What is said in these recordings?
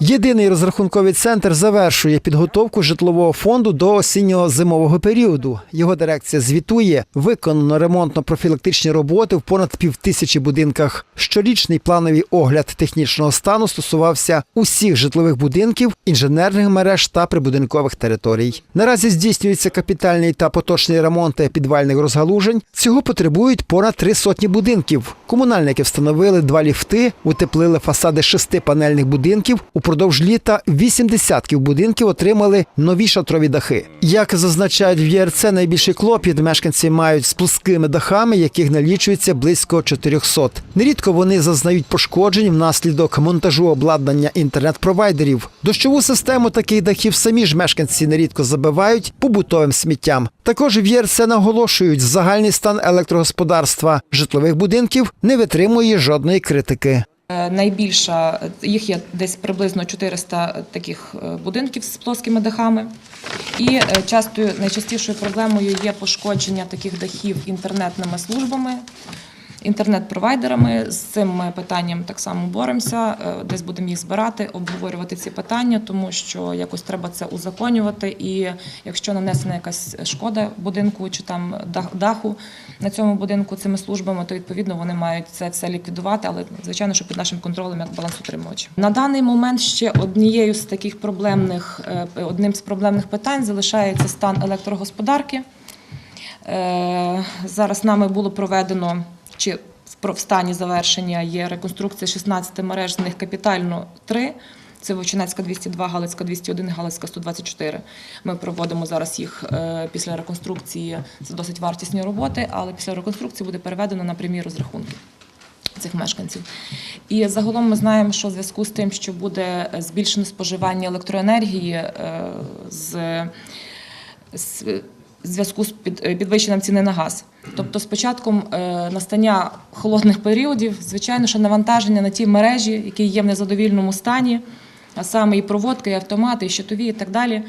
Єдиний розрахунковий центр завершує підготовку житлового фонду до осіннього зимового періоду. Його дирекція звітує, виконано ремонтно-профілактичні роботи в понад півтисячі будинках. Щорічний плановий огляд технічного стану стосувався усіх житлових будинків, інженерних мереж та прибудинкових територій. Наразі здійснюється капітальний та поточний ремонти підвальних розгалужень. Цього потребують понад три сотні будинків. Комунальники встановили два ліфти, утеплили фасади шести панельних будинків. Упродовж літа вісім десятків будинків отримали нові шатрові дахи. Як зазначають в ЄРЦ, найбільший клопіт мешканці мають з плоскими дахами, яких налічується близько 400. Нерідко вони зазнають пошкоджень внаслідок монтажу обладнання інтернет-провайдерів. Дощову систему таких дахів самі ж мешканці нерідко забивають побутовим сміттям. Також в ЄРЦ наголошують, загальний стан електрогосподарства житлових будинків не витримує жодної критики. Е, Найбільша їх є десь приблизно 400 таких е, будинків з плоскими дахами. І часто частою найчастішою проблемою є пошкодження таких дахів інтернетними службами, інтернет-провайдерами. З цим питанням так само боремося. Е, Десь будемо їх збирати, обговорювати ці питання, тому що якось треба це узаконювати. І якщо нанесена якась шкода будинку чи там дах- даху на цьому будинку цими службами, то відповідно вони мають це все ліквідувати, але звичайно, що під нашим контролем як балансутримувач. На даний момент ще однією з таких проблемних е, одним з проблемних питань залишається стан електрогосподарки. Е, Зараз нами було проведено чи в стані завершення є реконструкція 16 мереж, з них капітально 3. Це Вовчинецька 202, Галицька 201, Галицька 124. Ми проводимо зараз їх е, після реконструкції. Це досить вартісні роботи, але після реконструкції буде переведено на прямі розрахунки цих мешканців. І загалом ми знаємо, що в зв'язку з тим, що буде збільшене споживання електроенергії е, з в зв'язку з е, підвищенням ціни на газ. Тобто, з початком е, настання холодних періодів, звичайно, що навантаження на ті мережі, які є в незадовільному стані, а саме і проводки, і автомати, і щитові, і так далі.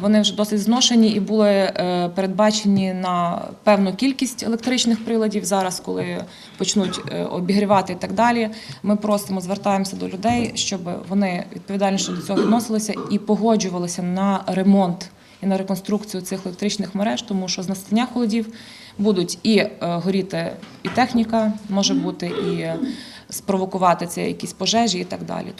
Вони вже досить зношені і були е, передбачені на певну кількість електричних приладів. Зараз, коли почнуть обігрівати і так далі, ми просимо, звертаємося до людей, щоб вони відповідальніше до цього відносилися і погоджувалися на ремонт і на реконструкцію цих електричних мереж, тому що з настання холодів будуть і е, горіти і техніка, може бути, і спровокувати це якісь пожежі і так далі.